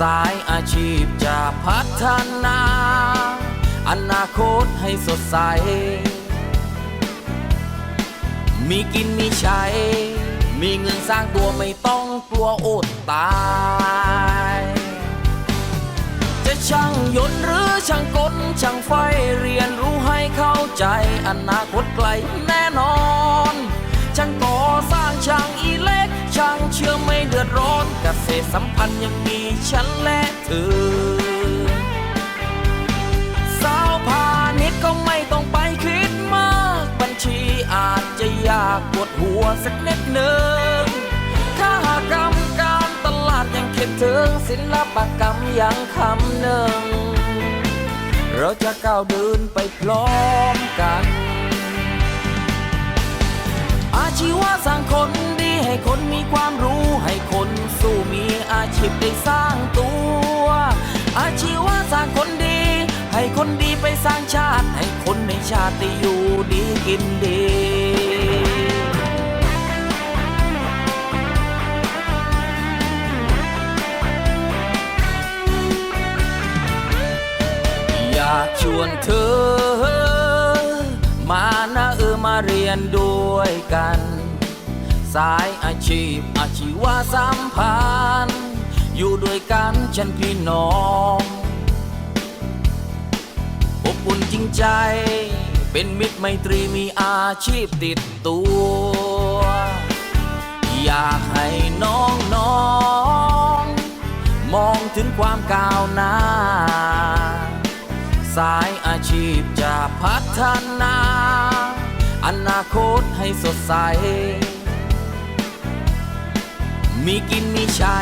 สายอาชีพจะพัฒนา อนาคตให้สดใส มีกินมีใช้ มีเงินสร้างตัวไม่ต้องกลัวอดตาย จะช่างยนต์หรือช่างกลช่างไฟเรียนรู้ให้เข้าใจ อนาคตไกลแน่นอน ช่างก่อสร้างช่างอีเล็ก ช่างเชื่อไม่เดือดร้อนกเกษตรสัมพันธ์ยังมีฉันและเธอ สาวพาณิชย์ก็ไม่ต้องไปคิดมาก บัญชีอาจจะยากปวดหัวสักนิดหนึ่งค่ากรรมการตลาดยังเข็ดถึงศิลปกรรมยังคำหนึ่ง เราจะก้าวเดินไปพร้อมกัน ชาติอยู่ดีกินดี อยากชวนเธอ มานะเออมาเรียนด้วยกัน สายอาชีพอาชีวะสัมพันธ์อยู่ด้วยกันฉันพี่น้องอบอุ่นจริงใจ เป็นมิตรไมตรีมีอาชีพติดตัว อยากให้น้องน้องๆมองถึงความก้าวหน้า สายอาชีพจะพัฒนา อนาคตให้สดใส มีกินมีใช้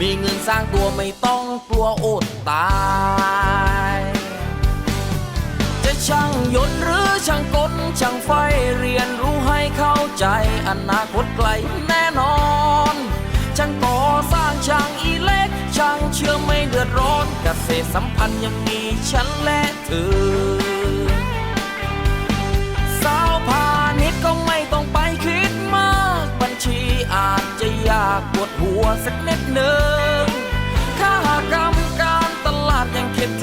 มีเงินสร้างตัวไม่ต้องกลัวอดตาย ช่างยนต์หรือช่างกลช่างไฟเรียนรู้ให้เข้าใจอนาคตไกลแน่นอนช่างก่อสร้างช่างอีเล็กช่างเชื่อไม่เดือดร้อนเกษตรสัมพันธ์ยังมีฉันและเธอสาวพาณิชย์ก็ไม่ต้องไปคิดมาก บัญชีอาจจะยากปวดหัวสักนิดหนึ่ง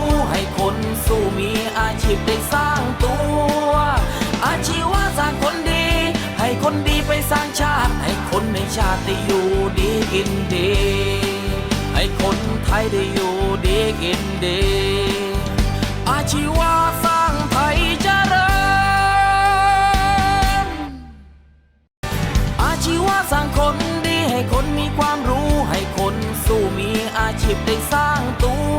้ ชาติให้คนในชาติได้อยู่ดีกินดี ให้คนไทยได้อยู่ดีกินดี อาชีวะสร้างไทยเจริญ อาชีวะสร้างคนดีให้คนมีความรู้ให้คนสู้มีอาชีพได้สร้างตัว